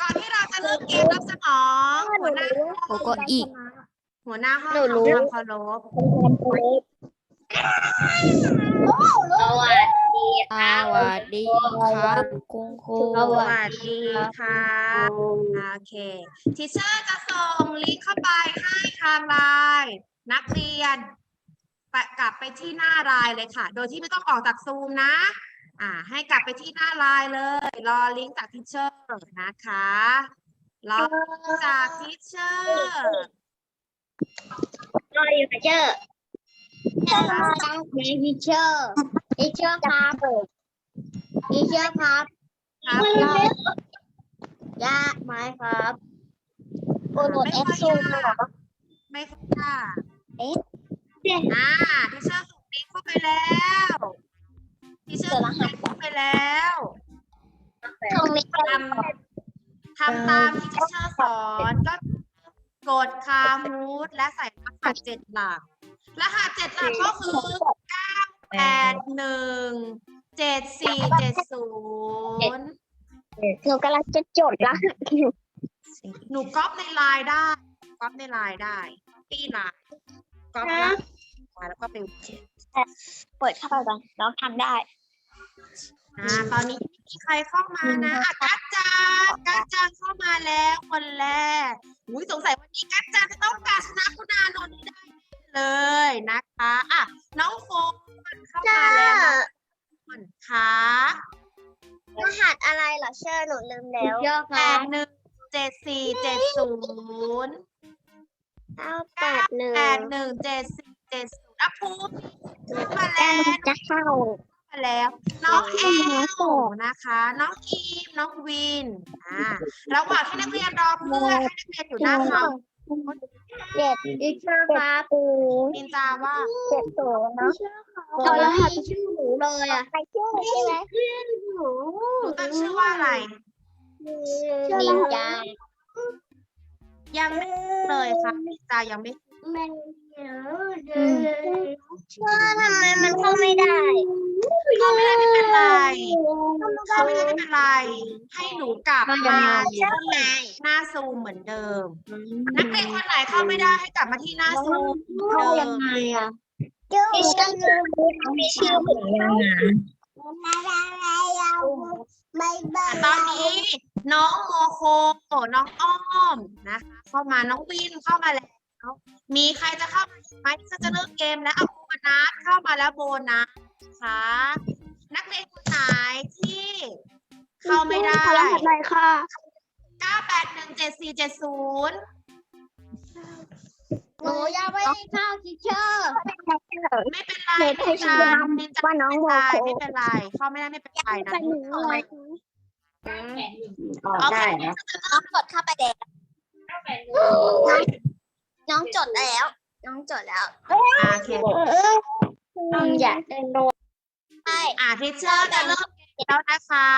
ก่อนที่เราจะเริ่มเกมรับสมองหัวหน้าโกโก้อีกหัวหน้าห้องหนูรู้ ทำความเคารพสวัสดีสวัสดีครับคุณครูสวัสดีค่ะโอเคทีเชอร์จะส่งลิงก์เข้าไปให้ทางไลน์นักเรียนไปกลับไปที่หน้าไลน์เลยค่ะ โดยที่ไม่ต้องออกจากซูมนะ อ่า ให้กลับไปที่หน้าไลน์เลย รอลิงก์จากทีเชอร์นะคะรอลิงก์จากทีเชอร์ก็อยู่กับเจอทีเชอร์ทีเชอร์ครับทีเชอร์ครับครับยากไหมครับโอ้โหไม่เอฟค่อยซูยากไม่ค่อยยากเอ๊ะอ่าทีเชอร์ส่งลิงก์เข้าไปแล้ว ทีเชอร์ส่งลิงก์เข้าไปแล้วตรงนี้ทำทำตามที่ทีเชอร์สอนก็กดคามูดและใส่รหัสเจ็ดหลัก รหัสเจ็ดหลักก็คือเก้าแปดหนึ่งเจ็ดสี่เจ็ดศูนย์หนูกำลังจะจดละหนูก๊อปในไลน์ได้ก๊อปในไลน์ได้ปีไลน์ก๊อปนะแล้วก็ไปเปิดเข้าไปก่อนน้องทำได้ อ่าตอนนี้มีใครเข้ามานะอะกัจจางกัจจางเข้ามาแล้วคนแรกอุ้ยสงสัยวันนี้กัจจางจะต้องการชนะคุณอานนท์ให้ได้เลยนะคะอะน้องโฟนเข้ามาแล้วน้องโฟนค่ะรหัสอะไรเหรอเชื่อหนูลืมแล้วแปดหนึ่งเจ็ดสี่เจ็ดศูนย์เก้าแปดหนึ่งแปดหนึ่งเจ็ดสี่เจ็ดศูนย์อะภูมิเข้ามาแล้ว จะเข้ามา แล้ว น้องแอลนะคะ น้องอีมน้องวินอ่าระหว่างที่นักเรียนรอเพื่อนให้นักเรียนอยู่หน้าเขาเจ็ดดิเชอร์ครับปูนินจาว่าเจ็ดตัวเนาะขอรหัสชื่อหนูเลยอะใครชื่อใช่ไหมหนูหนูตั้งชื่อว่าอะไรนินจายังไม่เลยค่ะนินจายังไม่ ว่าทำไมมันเข้าไม่ได้เข้าไม่ได้ไม่เป็นไรเข้าไม่ได้ไม่เป็นไร ให้หนูกลับมาที่หน้าซูมเหมือนเดิม นักเรียนคนไหนเข้าไม่ได้ให้กลับมาที่หน้าซูมเหมือนเข้าเดิมงไงอะดิฉันมีชื่อเหมือนยังไงบายบายตอนนี้น้องโมโคน้องอ้อมนะคะเข้ามาน้องวินเข้ามาแล้ว มีใครจะเข้ามาอีกไหมที่จะเลิกเกมแล้วเอาโบนัสเข้ามาแล้วโบนัสนะคะนักเรียนคนไหนที่เข้าไม่ได้รหัสอะไรค่ะ9817470หนูยังไม่ได้เข้าทิเชอร์ไม่เป็นไรเด็นิกให้นชื่จาอนินจาว่าน้องโมไม่โคเป็นไรไม่เป็นไรเข้าไม่ได้ไม่เป็นไรนะเป็นหนูเลยโอเคน้องจดเข้าไปแล้ว น้องจดแล้ว น้องจดแล้วโอเคน้องอยากเดินโดนใช่อ่าทิเชอร์จะเริ่มเกมแล้วนะคะ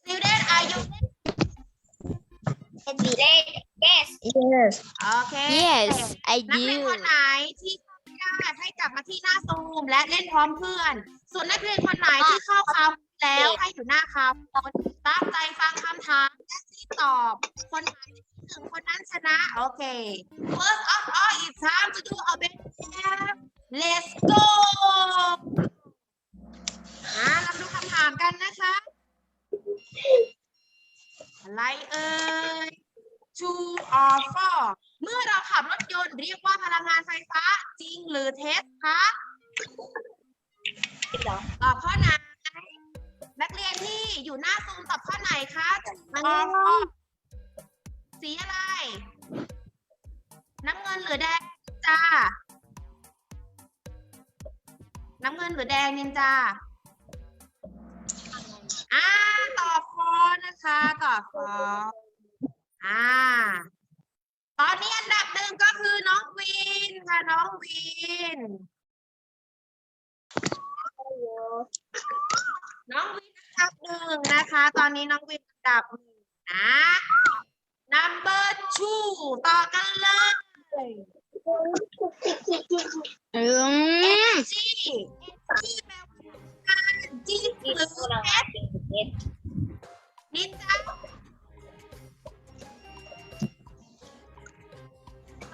student are you เป็นบีเลข yes โอเค yes I นักเรียน do คนไหนที่เข้าไม่ได้ให้กลับมาที่หน้าซูมและเล่นพร้อมเพื่อน ส่วนนักเรียนคนไหนที่เข้าเขาแล้วให้อยู่หน้าเขาตั้งใจฟังคำถามและรีบตอบ คนไหนที่ หนึ่งคนนั้นชนะโอเค first of all it's time to do a big jam let's go อ่าเราดูคำถามกันนะคะ อะไรเอ่ย true or false เมื่อเราขับรถยนต์เรียกว่าพลังงานไฟฟ้าจริงหรือเท็จคะตอบข้อไหน นักเรียนที่อยู่หน้าซูมตอบข้อไหนคะ true or false สีอะไร น้ำเงินหรือแดงจ้า น้ำเงินหรือแดงนินจาอ่าตอบฟอนะคะตอบฟออ่า ตอนนี้อันดับหนึ่งก็คือน้องวินค่ะน้องวิน น้องวินอันดับหนึ่งนะคะ ตอนนี้น้องวินอันดับหนึ่งนะ number two ต่อกันเลยอืม G G แปลว่าการ G หรือ S นินจาตอ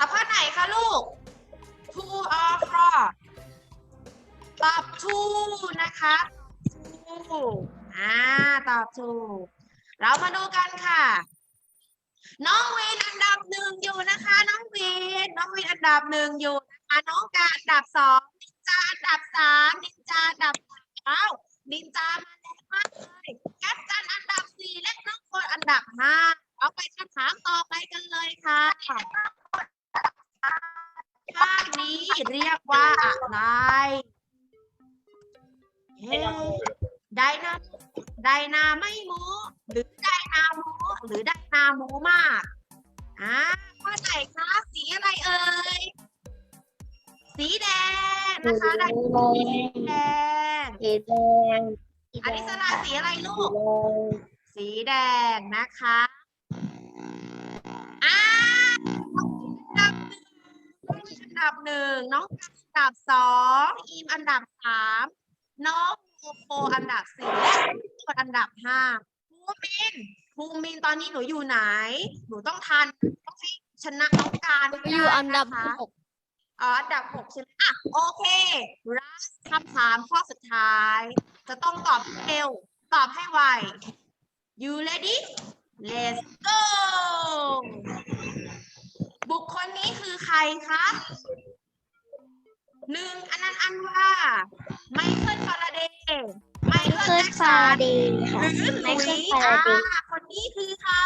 บข้อไหนคะลูก two or four ตอบ two นะคะ two อ่า ตอบถูกเรามาดูกันค่ะ น้องวินอันดับหนึ่งอยู่นะคะ น้องวินน้องวินอันดับหนึ่งอยู่นะคะน้องการอันดับสองนินจาอันดับสามนินจาอันดับสามเอ้านินจามาแรงมากเลยแกัปจันอันดับสี่และน้องคนอันดับห้าเอาไปคำถามต่อไปกันเลยค่ะภาพนี้เรียกว่าอะไรเฮ้ไดนา ไดนาไม่โมหรือไดนาโมหรือไดนาโมมากอ่าข้อไหนคะสีอะไรเอ่ยสีแดงนะคะไดนาสีแดงสีแดงอันนี้สลัดสีอะไรลูก สีแดงนะคะอ่าอันดับหนึ่งน้องอันดับสองอีมอันดับสามน้อง โมโปอันดับสี่และคนอันดับห้าภูมินภูมินตอนนี้หนูอยู่ไหน หนูต้องทันต้องให้ชนะน้องการให้อยู่อันดับไะคะหกอ๋ออันดับหกใช่ไหมอะโอเครัสคำถามข้อสุดท้าย จะต้องตอบให้เร็วตอบให้ไว you ready let's go บุคคลนี้คือใครคะ หนึ่งอันนั้นอันว่าไมเคิลฟาราเดย์ไมเคิลเคิร์แจ็ดคฟาสัรานเดย์ค่ะหรือหไมลุเคิยลส์ฟาราเดย์อ่าคนนี้คือใคร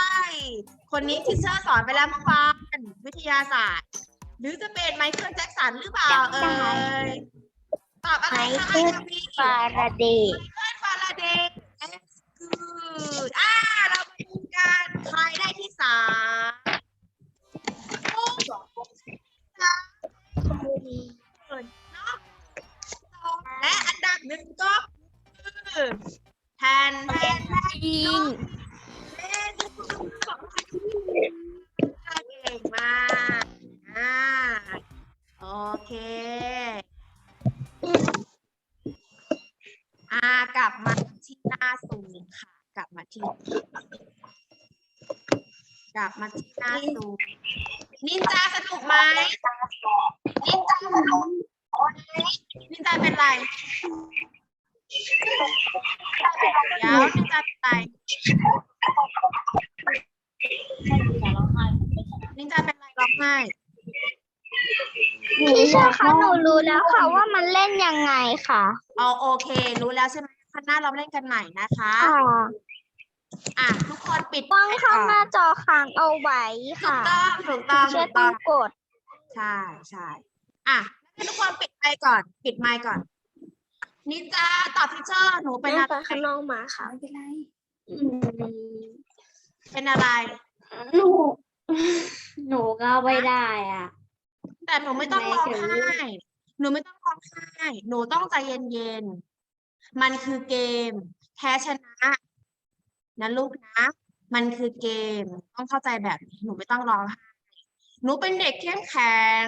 คนนี้ที่เชอร์สอนไปแล้วเมื่อวานวิทยาศาสตร์ หรือจะเป็นไมเคิลแจ็คสันหรือเปล่าเอ่ยตอบอะไรไมคะเคิลไอวีฟาราเดย์ไมเคิลฟาราเดย์ good อ่าเรามาดูกันใครได้ที่สามโอ้โหเนั่นึ่งก็คือแทนแทนแทนจริงเล่นเก่งมากอ่าโอเค อ่ากลับมาที่หน้าศูนย์ค่ะ กลับมาที่ กลับมาที่หน้าศูนย์นินจาสนุกไหมนินจาสนุกนินจาเป็นไรเดี๋ยวนินจาเป็นไรนินจาเป็นไรร้องไห้ พี่ เชอร์คะหนูรู้แล้วค่ะว่ามันเล่นยังไงค่ะเอาโอเค รู้แล้วใช่ไหมครั้งหน้าเราเล่นกันใหม่นะคะค่ะอะทุกคนปิดต้องไมค์ข้างก่หอน้านจอค้างเอาไว้ถูกค่ะต้องถูกต้องเชื่ถูอกต้ต้อองงกด ใช่ใช่อะให้ทุกคนปิดไมค์ก่อน ปิดไมค์ก่อนนินจาตอบพิเชอร์หนูเป็นอะไรข้างนอกมาค่ะไม่เป็นไรเป็นอะไร หนู หนูก็ไม่ได้อะ แต่หนูไม่ต้องร้องไห้ หนูไม่ต้องร้องไห้ หนูต้องใจเย็นๆ มันคือเกม แพ้ชนะนะลูกนะ มันคือเกม ต้องเข้าใจแบบนี้ หนูไม่ต้องร้องไห้ หนูเป็นเด็กเข้มแข็ง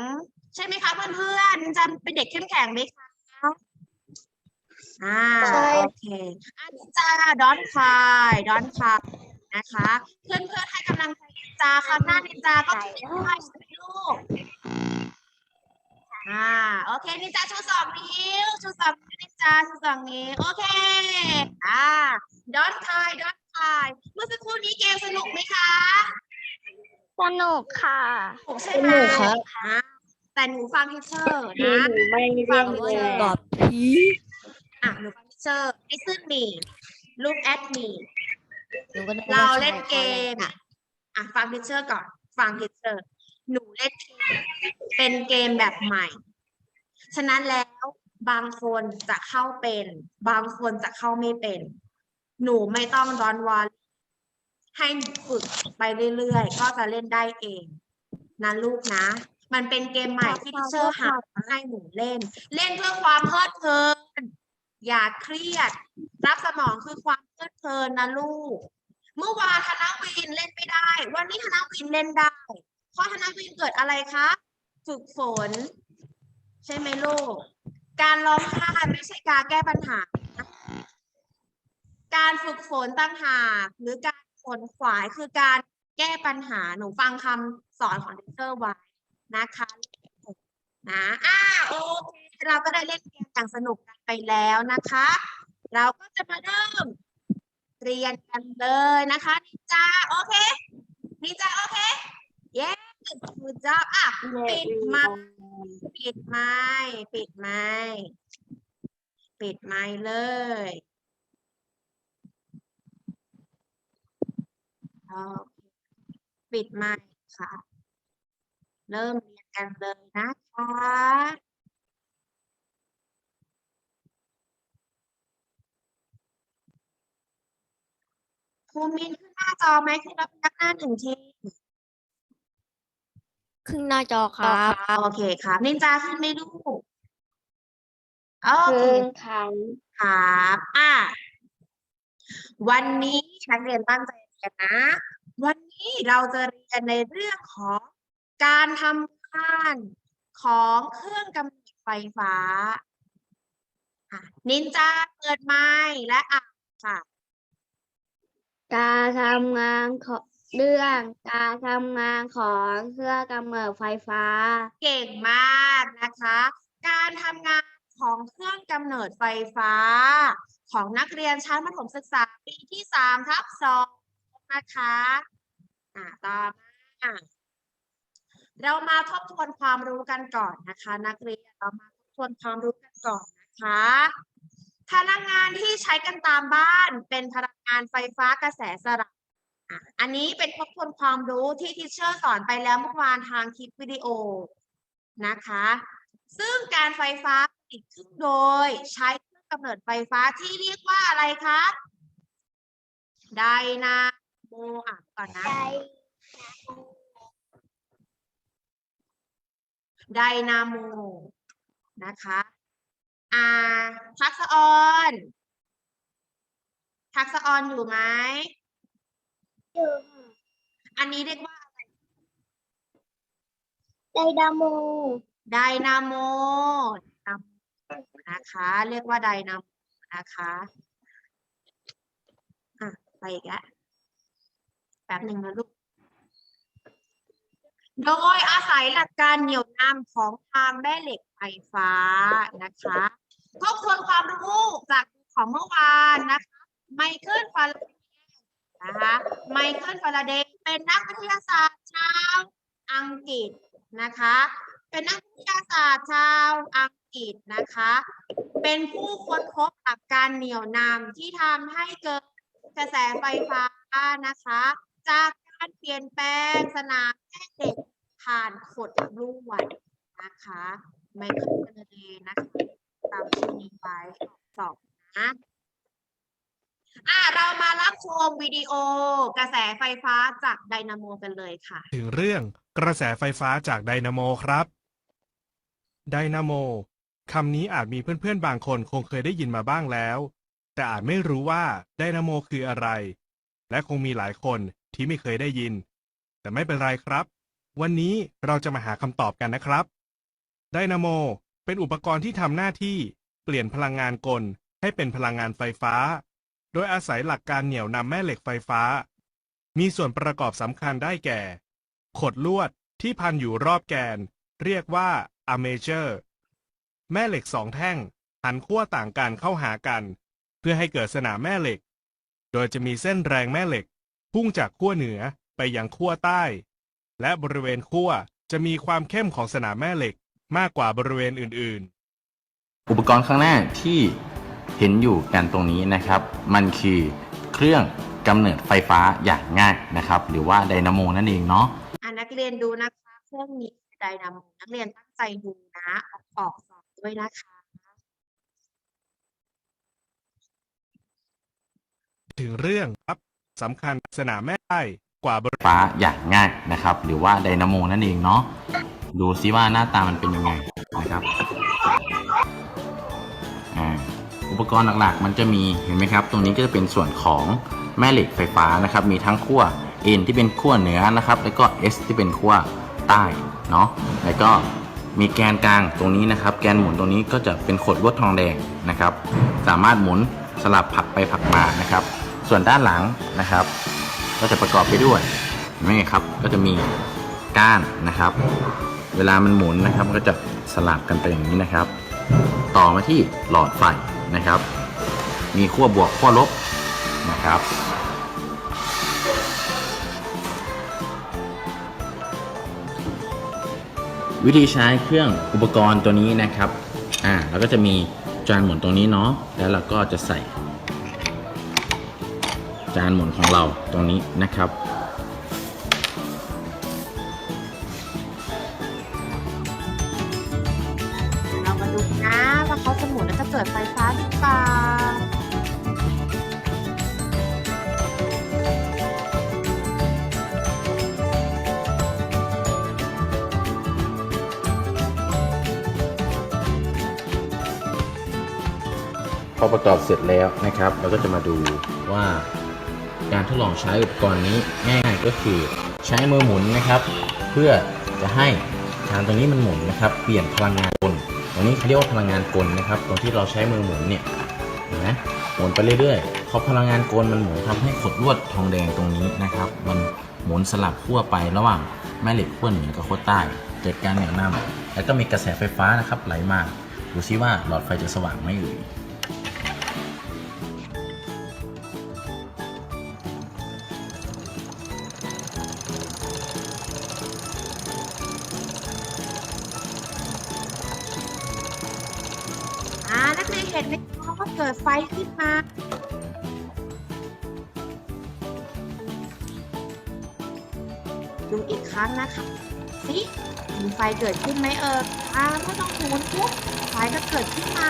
ใช่ไหมคะเพื่อนๆนินจาเป็นเด็กเข้มแข็งไหมคะอ่าโอเคอะนินจาดอนคายดอนคายนะคะ เพื่อนๆให้กำลังใจนินจาครั้งหน้านินจาก็จะเป็นใครใช่ไหมลูก อ่าโอเคนินจาชูสองนิ้วชูสองนิ้วนินจาชูสองนิ้วโอเคอ่าดอนคายดอนคายเมื่อสักครู่นี้เกมสนุกไหมคะสนุกค่ะสนุกใช่ไหมอ่าแต่หนูฟังทีเชอร์นะ ไม่ฟังว่าเชอร์ตอบพีอะหนูฟังทีเชอร์ listen me look at me หนูก็นึกว่เราใช่เล่นเกมค่ะอะฟังทีเชอร์ก่อน ฟังทีเชอร์ หนูเล่นเกมเป็นเกมแบบใหม่ ฉะนั้นแล้วบางคนจะเข้าเป็น บางคนจะเข้าไม่เป็น หนูไม่ต้องร้อนวันให้ฝึกไปเรื่อยๆ ก็จะเล่นได้เองนะลูกนะ มันเป็นเกมใหม่ที่ทีเชอร์หามาให้หนูเล่น เล่นเพื่อความเพลิดเพลิน อย่าเครียด รับสมองคือความเพลิดเพลินนะลูก เมื่อวานธนวินเล่นไม่ได้ วันนี้ธนวินเล่นได้ เพราะธนวินเกิดอะไรคะ ฝึกฝน ใช่ไหมลูก การร้องไห้ไม่ใช่การแก้ปัญหา การฝึกฝนต่างหากหรือการขนขวายคือการแก้ปัญหาหนูฟังคำสอนของดิเตอร์ไว้นะคะนะอ่าโอเคเราก็ได้เล่นเกมอย่างสนุกกันไปแล้วนะคะ เราก็จะมาเริ่มเรียนกันเลยนะคะนินจาโอเคนินจาโอเค เย้คุณจ้าอะ ปิดไม้ปิดไม้ปิดไม้ปิดไม้เลย ปิดไม้ค่ะ เริ่มเรียนกันเลยนะคะครูมินขึ้นหน้าจอไหมขึ้นรับยักหน้าหนึ่งที ครึ่งหน้าจอครับโอเคครับนินจาขึ้นไหม่ลูกโอเคคืนคันครับอะวันนี้นักเรียนตั้งใจเรียนนะ วันนี้เราจะเรียนในเรื่องของการทำงานของเครื่องกำเนิดไฟฟ้าอะนินจาเปิดไมค์และอ่านค่ะ การทำงานของ เรื่องการทำงานของเครื่องกำเนิดไฟฟ้า เก่งมากนะคะ การทำงานของเครื่องกำเนิดไฟฟ้า ของนักเรียนชั้นประถมศึกษาปีที่สามทับสองนะคะอ่าต่อมาเรามาทบทวนความรู้กันก่อนนะคะ นักเรียนเรามาทบทวนความรู้กันก่อนนะคะพลังงานที่ใช้กันตามบ้านเป็นพลังงานไฟฟ้ากระแสสลับ อันนี้เป็นทบทวนความรู้ที่ทิเชอร์สอนไปแล้วเมื่อวานทางคลิปวิดีโอนะคะ ซึ่งการไฟฟ้าผลิตขึ้นโดยใช้เครื่องกำเนิดไฟฟ้าที่เรียกว่าอะไรคะไดนาโมอะก่อนนะไดนาโมนะคะอ่าทักษะออนทักษะออนอยู่ไหม อันนี้เรียกว่าไดนาโมไดนาโมนะคะ เรียกว่าไดนาโมนะคะอะไปอีกแล้วแป๊บหนึ่งนะลูก โดยอาศัยหลักการเหนี่ยวนำของทางแม่เหล็กไฟฟ้านะคะทบทวนความรู้จากของเมื่อวานนะคะไมเคิลฟาราเดย์ นะคะไมเคิลฟาราเดย์เป็นนักวิทยาศาสตร์ชาวอังกฤษนะคะ เป็นนักวิทยาศาสตร์ชาวอังกฤษนะคะ เป็นผู้ค้นพบหลักการเหนี่ยวนำที่ทำให้เกิดกระแสไฟฟ้านะคะ จากการเปลี่ยนแปลงสนามแม่เหล็กผ่านขดลวดนะคะไมเคิลฟาราเดย์นะคะตามที่มีไว้สอบนะ อะเรามารับชมวิดีโอกระแสไฟฟ้าจากไดนาโมกันเลยค่ะ ถึงเรื่องกระแสไฟฟ้าจากไดนาโมครับ ไดนาโมคำนี้อาจมีเพื่อนๆ บางคนคงเคยได้ยินมาบ้างแล้ว แต่อาจไม่รู้ว่าไดนาโมคืออะไร และคงมีหลายคนที่ไม่เคยได้ยิน แต่ไม่เป็นไรครับ วันนี้เราจะมาหาคำตอบกันนะครับ ไดนาโมเป็นอุปกรณ์ที่ทำหน้าที่เปลี่ยนพลังงานกลให้เป็นพลังงานไฟฟ้า โดยอาศัยหลักการเหนี่ยวนำแม่เหล็กไฟฟ้า มีส่วนประกอบสำคัญได้แก่ ขดลวดที่พันอยู่รอบแกน เรียกว่า armature แม่เหล็กสองแท่ง หันขั้วต่างกันเข้าหากัน เพื่อให้เกิดสนามแม่เหล็ก โดยจะมีเส้นแรงแม่เหล็ก พุ่งจากขั้วเหนือไปยังขั้วใต้ และบริเวณขั้วจะมีความเข้มของสนามแม่เหล็กมากกว่าบริเวณอื่น ๆ อุปกรณ์ข้างหน้าที่ เห็นอยู่กันตรงนี้นะครับ มันคือเครื่องกำเนิดไฟฟ้าอย่างง่ายนะครับ หรือว่าไดนาโมนั่นเองเนาะอะนักเรียนดูนะคะเครื่องนี้คือไดนาโมนักเรียนตั้งใจดูนะออกออกสอบด้วยนะคะถึงเรื่องครับสำคัญสนามแม่ได้กว่าบริฟ้าอย่างง่ายนะครับ หรือว่าไดนาโมนั่นเองเนาะดูซิว่าหน้าตามันเป็นยังไงนะครับอ่า อุปกรณ์หลักๆ มันจะมีเห็นไหมครับ ตรงนี้ก็จะเป็นส่วนของแม่เหล็กไฟฟ้านะครับ มีทั้งขั้ว N ที่เป็นขั้วเหนือนะครับ แล้วก็ S ที่เป็นขั้วใต้เนาะแล้วก็มีแกนกลางตรงนี้นะครับ แกนหมุนตรงนี้ก็จะเป็นขดลวดทองแดงนะครับ สามารถหมุนสลับผักไปผักมานะครับ ส่วนด้านหลังนะครับ ก็จะประกอบไปด้วยนไหมครับก็จะมีก้านนะครับ เวลามันหมุนนะครับมันก็จะสลับกันไปอย่างนี้นะครับ ต่อมาที่หลอดไฟ นะครับ มีขั้วบวกขั้วลบนะครับ วิธีใช้เครื่องอุปกรณ์ตัวนี้นะครับอ่าแล้วก็จะมีจานหมุนตรงนี้เนาะแล้วเราก็จะใส่ จานหมุนของเราตรงนี้นะครับ เสร็จแล้วนะครับ เราก็จะมาดูว่าการทดลองใช้อุปกรณ์นี้ง่ายๆก็คือใช้มือหมุนนะครับ เพื่อจะให้ทางตรงนี้มันหมุนนะครับ เปลี่ยนพลังงานกลตรงนี้เขาเรียกว่าพลังงานกลนะครับ ตรงที่เราใช้มือหมุนเนี่ยเห็นไหมหมุนไปเรื่อยๆพอพลังงานกลมันหมุนทำให้ขดลวดทองแดงตรงนี้นะครับ มันหมุนสลับขั้วไประหว่างแม่เหล็กขั้วเหนือกับขั้วใต้เกิดการเหนี่ยวนำแล้วก็มีกระแสไฟฟ้านะครับไหลมาดูซิว่าหลอดไฟจะสว่างไหมเอ่ย ไฟเกิดขึ้นไหมเอออ่าเมื่อต้องหมุนปุ๊บไฟก็เกิดขึ้นมา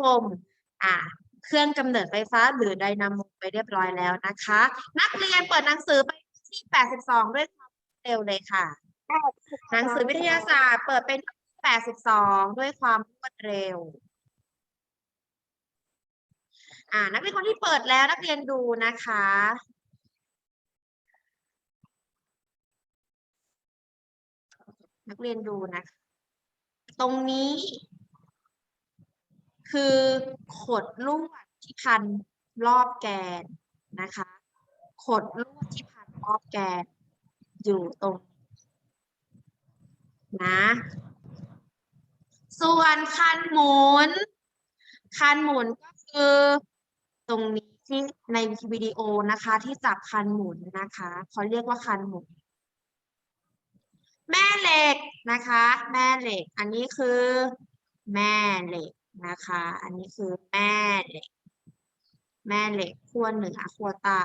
ก็ได้รับชมอ่าเครื่องกำเนิดไฟฟ้าหรือไดนาโมไปเรียบร้อยแล้วนะคะ นักเรียนเปิดหนังสือไปที่ 82 ด้วยความเร็วเลยค่ะ หนังสือวิทยาศาสตร์เปิดเป็น 82 ด้วยความรวดเร็วอ่านักเรียนคนที่เปิดแล้วนักเรียนดูนะคะนักเรียนดูนะคะตรงนี้ คือขดลวดที่พันรอบแกนนะคะ ขดลวดที่พันรอบแกน อยู่ตรงนะ ส่วนคันหมุน คันหมุนก็คือตรงนี้ที่ในวิดีโอนะคะที่จับคันหมุนนะคะเขาเรียกว่าคันหมุน แม่เหล็กนะคะ แม่เหล็ก อันนี้คือ แม่เหล็ก นะคะ อันนี้คือแม่เหล็ก แม่เหล็กขั้วเหนือขั้วใต้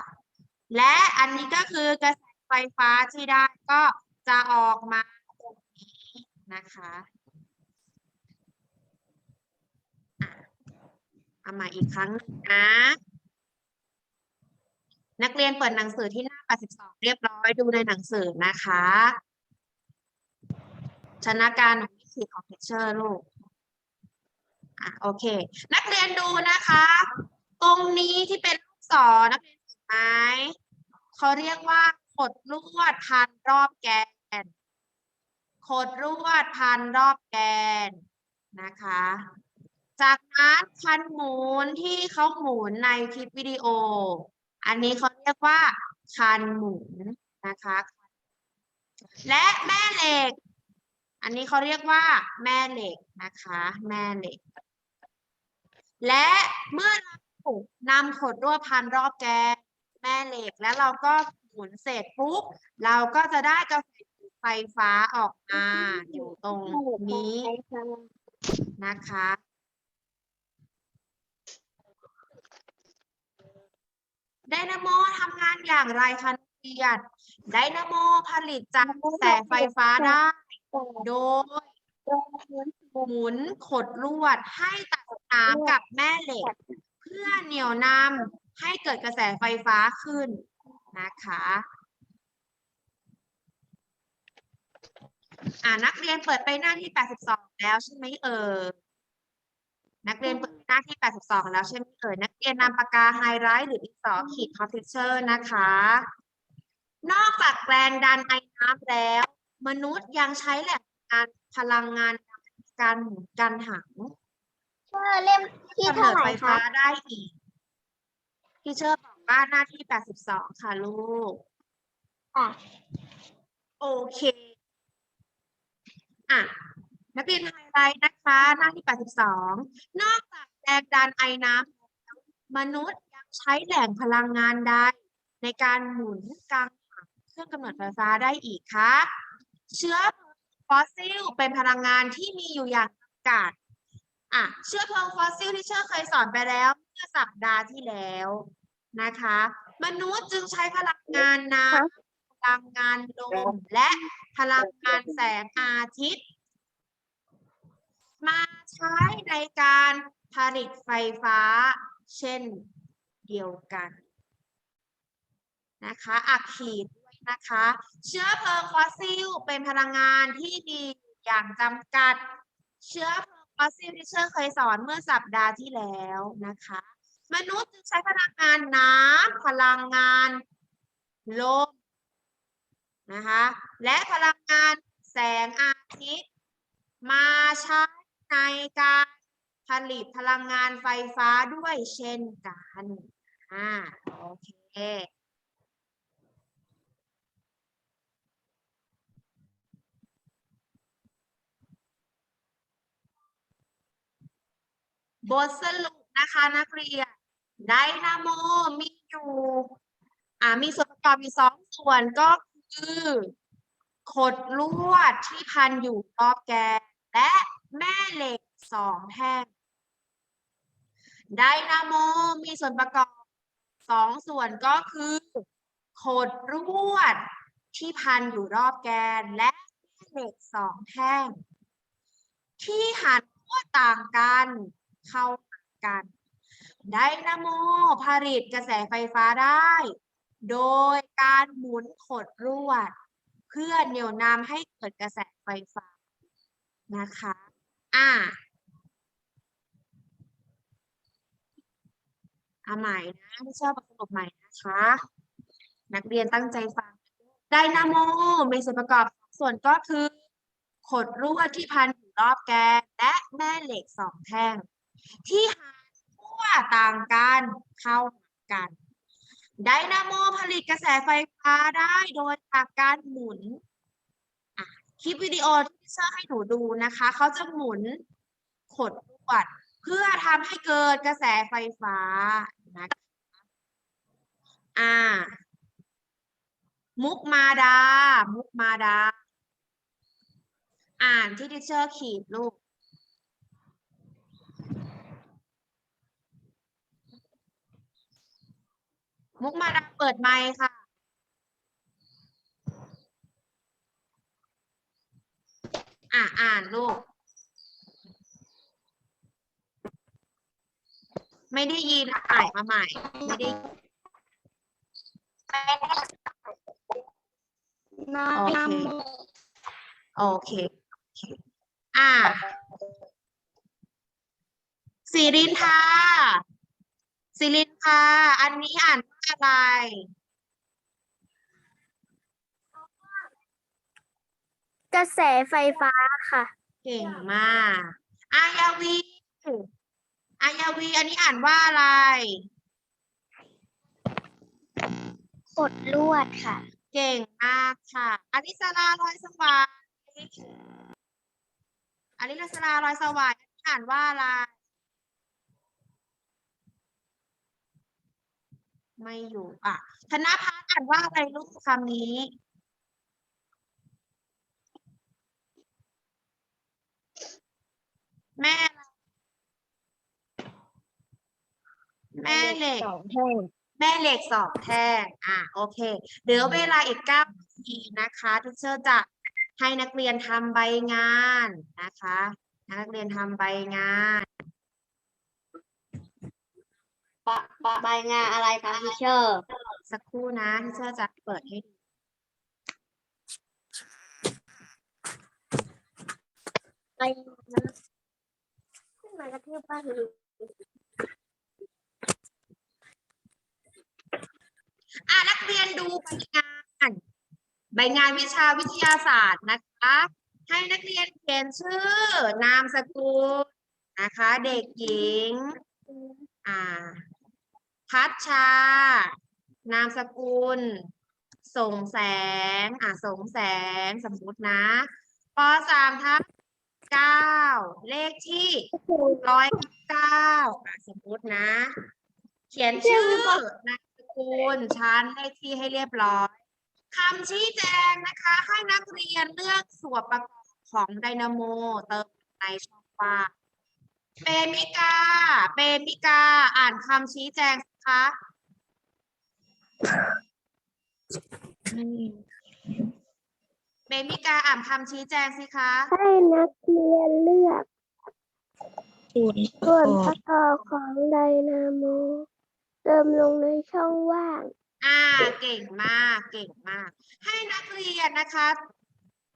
และอันนี้ก็คือกระแสไฟฟ้าที่ได้ก็จะออกมาตรงนี้นะคะเอามาอีกครั้งหนึ่งนะ นักเรียนเปิดหนังสือที่หน้า 82 เรียบร้อยดูในหนังสือนะคะ ชนะการของวิธีของเพชเชอร์ลูก อะโอเค นักเรียนดูนะคะ ตรงนี้ที่เป็นลูกศรนักเรียนเห็นไหมเขาเรียกว่าขดลวดพันรอบแกนขดลวดพันรอบแกนนะคะ จากนั้นคันหมุนที่เขาหมุนในคลิปวิดีโอ อันนี้เขาเรียกว่าคันหมุนนะคะ และแม่เหล็ก อันนี้เขาเรียกว่าแม่เหล็กนะคะ แม่เหล็ก และเมื่อเรานำขดลวพันรอบแกนแม่เหล็กแล้วเราก็หมุนเสร็จปุ๊บเราก็จะได้กระแสไฟไฟฟ้าออกมาอยู่ตรงนี้นะคะไดนาโมทำงานอย่างไรคะนักเรียนไดนาโมผลิตจากกระแสไฟฟ้าได้ โดย หมุนขดลวดให้ตัดน้ำกับแม่เหล็ก เพื่อเหนี่ยวนำให้เกิดกระแสไฟฟ้าขึ้นนะคะอ่านักเรียนเปิดไปหน้าที่ 82 แล้วใช่ไหมเอ่ยนักเรียนเปิดหน้าที่ 82 แล้วใช่ไหมเอ่ยนักเรียนนำปากกาไฮไลท์หรือดินสอขีดคอมพิวเตอร์นะคะ นอกจากแรงดันไอน้ำแล้ว มนุษย์ยังใช้แหล่งงานพลังงาน การหมุนกันหังเชอร์เล่มที่กำเท่าเนิดไหร่ไฟคะฟ้าได้อีกที่เชอร์บอกว่าหน้าที่ 82 ค่ะลูกค่ะโอเค อะ นักเรียนไฮไลท์นะคะ หน้าที่ 82 นอกจากแรงดันไอน้ำแล้วมนุษย์ยังใช้แหล่งพลังงานใดในการหมุนกังหันเครื่องกำเนิดไฟฟ้าได้อีกคะ เชื้อเพลิงฟ อสซิลเป็นพลังงานที่มีอยู่อย่างจำกัดอะเชื้อเพลิงฟอสซิลที่เชื่อเคยสอนไปแล้วเมื่อสัปดาห์ที่แล้วนะคะ มนุษย์จึงใช้พลังงานน้ำพลังงานลมและพลังงานแสงอาทิตย์ มาใช้ในการผลิตไฟฟ้า เช่นเดียวกัน นะคะอักขีดด้วย นะคะ เชื้อเพลิงฟอสซิลเป็นพลังงานที่มีอย่างจำกัด เชื้อเพลิงฟอสซิลที่เชื่อเคยสอนเมื่อสัปดาห์ที่แล้วนะคะ มนุษย์จึงใช้พลังงานน้ำพลังงานลมนะคะและพลังงานแสงอาทิตย์มาใช้ในการผลิตพลังงานไฟฟ้าด้วยเช่นกัน อ่า โอเค บทสรุปนะคะนักเรียนไดนาโมมีอยู่อ่ามีส่วนประกอบอยู่สองส่วนก็คือขดลวดที่พันอยู่รอบแกนและแม่เหล็กสองแท่งไดนาโมมีส่วนประกอบสองส่วนก็คือขดลวดที่พันอยู่รอบแกนและแม่เหล็กสองแท่ง ที่หันขั้วต่างกัน เข้าหากันไดนาโมผลิตกระแสไฟฟ้าได้ โดยการหมุนขดลวด เพื่อเหนี่ยวนำให้เกิดกระแสไฟฟ้านะคะอ่าเอาใหม่นะที่ชอบสรุปใหม่นะคะ นักเรียนตั้งใจฟังไดนาโมมีส่วนประกอบส่วนก็คือ ขดลวดที่พันอยู่รอบแกนและแม่เหล็กสองแท่ง ที่หาขั้วต่างกันเข้าหากัน ไดนาโมผลิตกระแสไฟฟ้าได้โดยจากการหมุนคลิปวิดีโอที่เชอร์ให้หนูดูนะคะ เขาจะหมุนขดลวดเพื่อทำให้เกิดกระแสไฟฟ้านะคะอ่า มุกมาดา มุกมาดา อ่านที่ดิเชอร์ขีดลูก มุกมาดาเปิดไมค์ค่ะ อ่าอ่านลูก ไม่ได้ยินอ่านมาใหม่ ไม่ได้น้โอเคโอเคโอเค อ่าสิรินทาสิรินทาอันนี้อ่าน อะไร กระแสไฟฟ้าค่ะ เก่งมาก อายาวี อายาวี อันนี้อ่านว่าอะไร ขดลวดค่ะ เก่งมากค่ะอลิสราลอยสวายอลิสราลอยสวายอันนี้อ่านว่าอะไร ไม่อยู่อะธนพัฒน์อ่านว่าอะไรลูกคำนี้ แม่ แม่เหล็กแม่เหล็กสอบแท่งอะโอเค เดี๋ยวเวลาอีกเก้านาทีนะคะทิเชอร์จะให้นักเรียนทำใบงานนะคะ นักเรียนทำใบงาน ปะปะใบงานอะไรคะทีเชอร์สักครู่นะทีเชอร์จะเปิดให้ดูใบงานขึ้นมากระทืบบ้านลูกอะนักเรียนดูใบงาน ใบงานวิชาวิทยาศาสตร์นะคะ ให้นักเรียนเขียนชื่อนามสกุลนะคะ เด็กหญิง อ่า พัชชา นามสกุล ส่งแสง อ่าส่งแสงสมมุตินะปสามทับเก้าเลขที่ร้อยเก้าอ่าสมมุตินะ เขียนชื่อนามสกุลชั้นเลขที่ให้เรียบร้อยคำชี้แจงนะคะ ให้นักเรียนเลือกส่วนประกอบของไดนาโมเติมในช่องว่างเปมิกา เปมิกา อ่านคำชี้แจง คะเปมิกาอ่านคำชี้แจงสิคะ ให้นักเรียนเลือกส่วนประกอบของไดนาโม เติมลงในช่องว่าง อ่า เก่งมาก เก่งมาก ให้นักเรียนนะคะ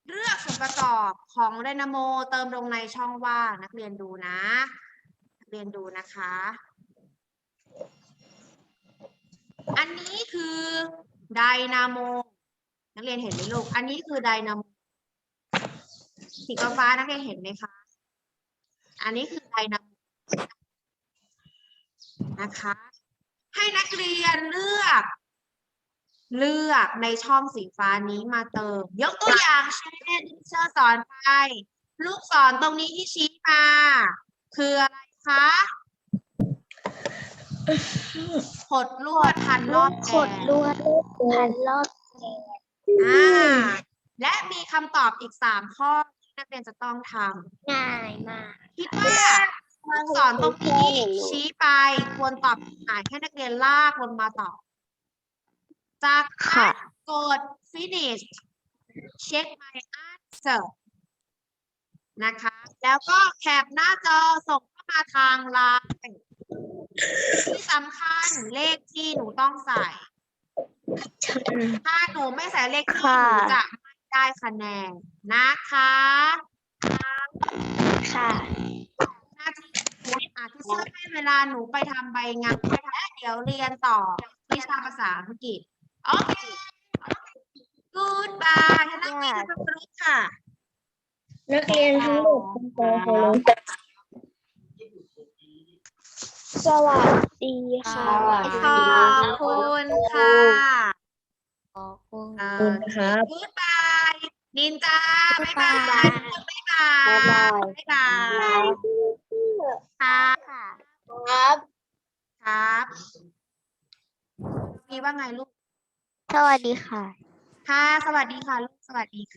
เลือกส่วนประกอบของไดนาโม เติมลงในช่องว่าง นักเรียนดูนะ นักเรียนดูนะคะ อันนี้คือไดนาโม นักเรียนเห็นไหมลูก อันนี้คือไดนาโม สีฟ้าๆนักเรียนเห็นไหมคะ อันนี้คือไดนาโมนะคะ ให้นักเรียนเลือก เลือกในช่องสีฟ้านี้มาเติม ยกตัวอย่างเช่นเชอร์สอนไป ลูกศรตรงนี้ที่ชี้มา คืออะไรคะ ขดลวดพันรอบแกขดลวดพันรอบอ่าและมีคำตอบอีกสามข้อที่นักเรียนจะต้องทำง่ายมากคิดว่าลูกศรตรงนี้ชี้ไปควรตอบอ่านให้นักเรียนลากลงมาตอบ จากนั้นกด finish check my answer นะคะ แล้วก็แคปหน้าจอส่งเข้ามาทางไลน์ ที่สำคัญเลขที่หนูต้องใส่ ถ้าหนูไม่ใส่เลขที่หนูจะไม่ได้คะแนนนะคะ ค่ะ หน้าที่อาที่เชื่อให้เวลาหนูไปทำใบงานและเดี๋ยวเรียนต่อวิชาภาษาอังกฤษ โอเค goodbye ท่านนักเรียนทุกคนค่ะ นักเรียนทั้งหมดเป็นตัวเคารพ สวัสดีค่ะ ขอบคุณค่ะขอบคุณเอขอบคุอณครับ goodbye นินจาบ๊ายบายบ๊ายบายทุกคนบ๊ายบายบ๊ายบายบ๊ายบายค่ะครับครับมีว่าไงลูก สวัสดีค่ะ ค่ะ สวัสดีค่ะลูก สวัสดีค่ะ